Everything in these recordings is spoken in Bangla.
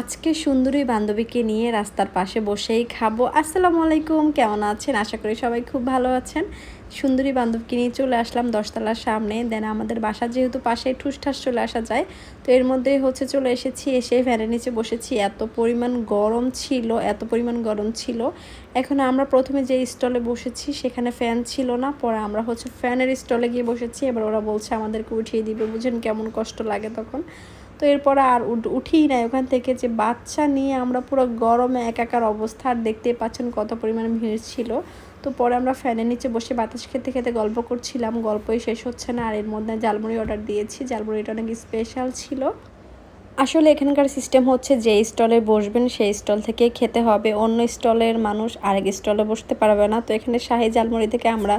আজকে সুন্দরী বান্ধবীকে নিয়ে রাস্তার পাশে বসেই খাব। আসসালামু আলাইকুম, কেমন আছেন? আশা করি সবাই খুব ভালো আছেন। সুন্দরী বান্ধবকে নিয়ে চলে আসলাম দশতলার সামনে। দেন আমাদের বাসা যেহেতু পাশে ঠুসঠাস চলে আসা যায়, তো এর মধ্যে হচ্ছে চলে এসেছি, এসে ফ্যানের নিচে বসেছি। এত পরিমাণ গরম ছিল, এত পরিমাণ গরম ছিল। এখন আমরা প্রথমে যে স্টলে বসেছি, সেখানে ফ্যান ছিল না। পরে আমরা হচ্ছে ফ্যানের স্টলে গিয়ে বসেছি। এবার ওরা বলছে, আমাদেরকে উঠিয়ে দিবে। বুঝেন কেমন কষ্ট লাগে তখন। তো এরপর আর উঠিই নাই ওখান থেকে যে বাচ্চা নিয়ে আমরা পুরো গরমে একাকার অবস্থা, আর দেখতে পাচ্ছেন কত পরিমাণে ভিড় ছিল। তো পরে আমরা ফ্যানের নিচে বসে বাতাস খেতে খেতে গল্প করছিলাম, গল্পই শেষ হচ্ছে না। আর এর মধ্যে জালমুড়ি অর্ডার দিয়েছি। জালমুড়িটা অনেক স্পেশাল ছিল। আসলে এখানকার সিস্টেম হচ্ছে যে স্টলে বসবেন, সেই স্টল থেকে খেতে হবে। অন্য স্টলের মানুষ আরেক স্টলে বসতে পারবে না। তো এখানে শাহী ঝালমুড়ি থেকে আমরা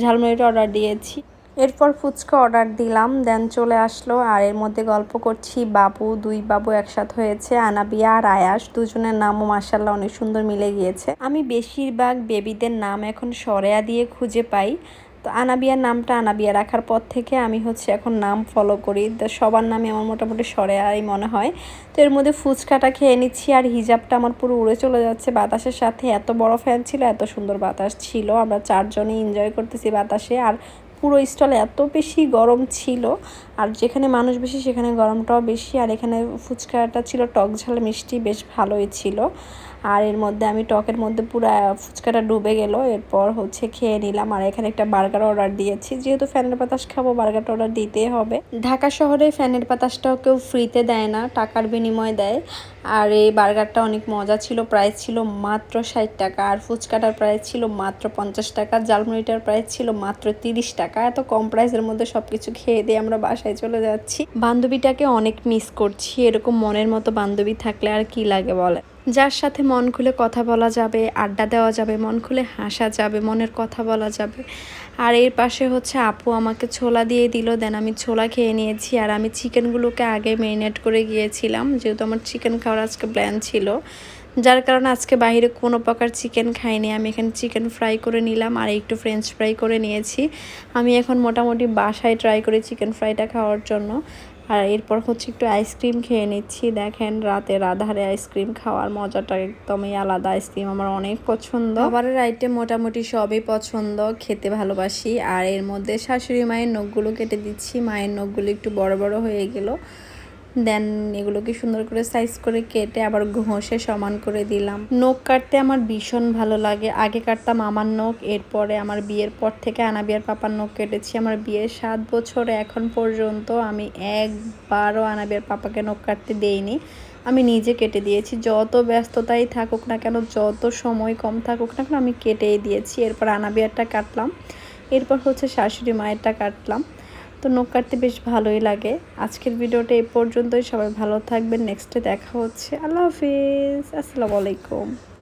ঝালমুড়িটা অর্ডার দিয়েছি। এরপর ফুচকা অর্ডার দিলাম দেন চলে আসলো আর এর মধ্যে গল্প করছি। বাবু, দুই বাবু একসাথে হয়েছে, আনাবিয়া আর আয়াস, দুজনের নামও মার্শাল্লাহ অনেক সুন্দর মিলে গিয়েছে। আমি বেশিরভাগ বেবিদের নাম এখন সরেয়া দিয়ে খুঁজে পাই। তো আনাবিয়ার নামটা আনাবিয়া রাখার পর থেকে আমি হচ্ছে এখন নাম ফলো করি। তো সবার নামে আমার মোটামুটি সরেয়াই মনে হয়। তো এর মধ্যে ফুচকাটা খেয়ে নিচ্ছি আর হিজাবটা আমার পুরো উড়ে চলে যাচ্ছে। বাতাসের সাথে এত বড় ফ্যান ছিল, এত সুন্দর বাতাস ছিল। আমরা চারজনেই এনজয় করতেছি বাতাসে। আর পুরো স্টল এত বেশি গরম ছিল, আর যেখানে মানুষ বেশি সেখানে গরমটাও বেশি, আর এখানে ফুচকাটা ছিল টক ঝাল, মিষ্টি বেশ ভালোই ছিল। আর এর মধ্যে আমি টকের মধ্যে পুরো ফুচকাটা ডুবে গেল। এরপর হচ্ছে খেয়ে নিলাম। আর এখানে একটা বার্গার অর্ডার দিয়েছি। যেহেতু ফ্যানের বাতাস খাব বার্গারটা অর্ডার দিতেই হবে। ঢাকা শহরে ফ্যানের বাতাসটাও কেউ ফ্রিতে দেয় না, টাকার বিনিময় দেয়। আর এই বার্গারটা অনেক মজা ছিল। প্রাইস ছিল মাত্র ষাট টাকা। আর ফুচকাটার প্রাইস ছিল মাত্র পঞ্চাশ টাকা। জালমুড়িটার প্রাইস ছিল মাত্র তিরিশ টাকা। এত কম প্রাইসের মধ্যে সব কিছু খেয়ে দিয়ে আমরা বাসায় চলে যাচ্ছি। বান্ধবীটাকে অনেক মিস করছি। এরকম মনের মতো বান্ধবী থাকলে আর কি লাগে বলে? যার সাথে মন খুলে কথা বলা যাবে, আড্ডা দেওয়া যাবে, মন খুলে হাসা যাবে, মনের কথা বলা যাবে। আর এর পাশে হচ্ছে, আপু আমাকে ছোলা দিয়ে দিল, দেন আমি ছোলা খেয়ে নিয়েছি, আর আমি চিকেনগুলোকে আগে মেরিনেট করে গিয়েছিলাম, যেহেতু আমার চিকেন খাওয়ার আজকে প্ল্যান ছিল। যার কারণে আজকে বাইরে কোনো প্রকার চিকেন খাইনি, আমি এখানে চিকেন ফ্রাই করে নিলাম, আর একটু ফ্রেঞ্চ ফ্রাই করে নিয়েছি। আমি এখন মোটামুটি বাসায় ট্রাই করি চিকেন ফ্রাইটা খাওয়ার জন্য। আর এরপর হচ্ছে একটু আইসক্রিম খেয়ে নিচ্ছি। দেখেন রাতের আধারে আইসক্রিম খাওয়ার মজাটা একদমই আলাদা। আইসক্রিম আমার অনেক পছন্দ। খাবারের আইটেম মোটামুটি সবই পছন্দ, খেতে ভালোবাসি। আর এর মধ্যে শাশুড়ি মায়ের নখগুলো কেটে দিচ্ছি। মায়ের নখগুলো একটু বড় বড় হয়ে গেল। দেন এগুলোকে সুন্দর করে সাইজ করে কেটে আবার ঘষে সমান করে দিলাম। নখ কাটতে আমার ভীষণ ভালো লাগে। আগে কাটতাম আমার নখ, এরপরে আমার বিয়ের পর থেকে আনা বিয়ের পাপার নখ কেটেছি। আমার বিয়ের সাত বছরে এখন পর্যন্ত আমি একবারও আনা বিয়ের পাপাকে নখ কাটতে দেইনি। আমি নিজে কেটে দিয়েছি। যত ব্যস্ততাই থাকুক না কেন, যত সময় কম থাকুক না কেন, আমি কেটেই দিয়েছি। এরপর আনাবিয়ারটা কাটলাম। এরপর হচ্ছে শাশুড়ি মায়েরটা কাটলাম। তো নখ কাটতে বেশ ভালোই লাগে। আজকের ভিডিওটা এই পর্যন্তই। সবাই ভালো থাকবেন। নেক্সটে দেখা হচ্ছে। আল্লাহ হাফিজ। আসসালামু আলাইকুম।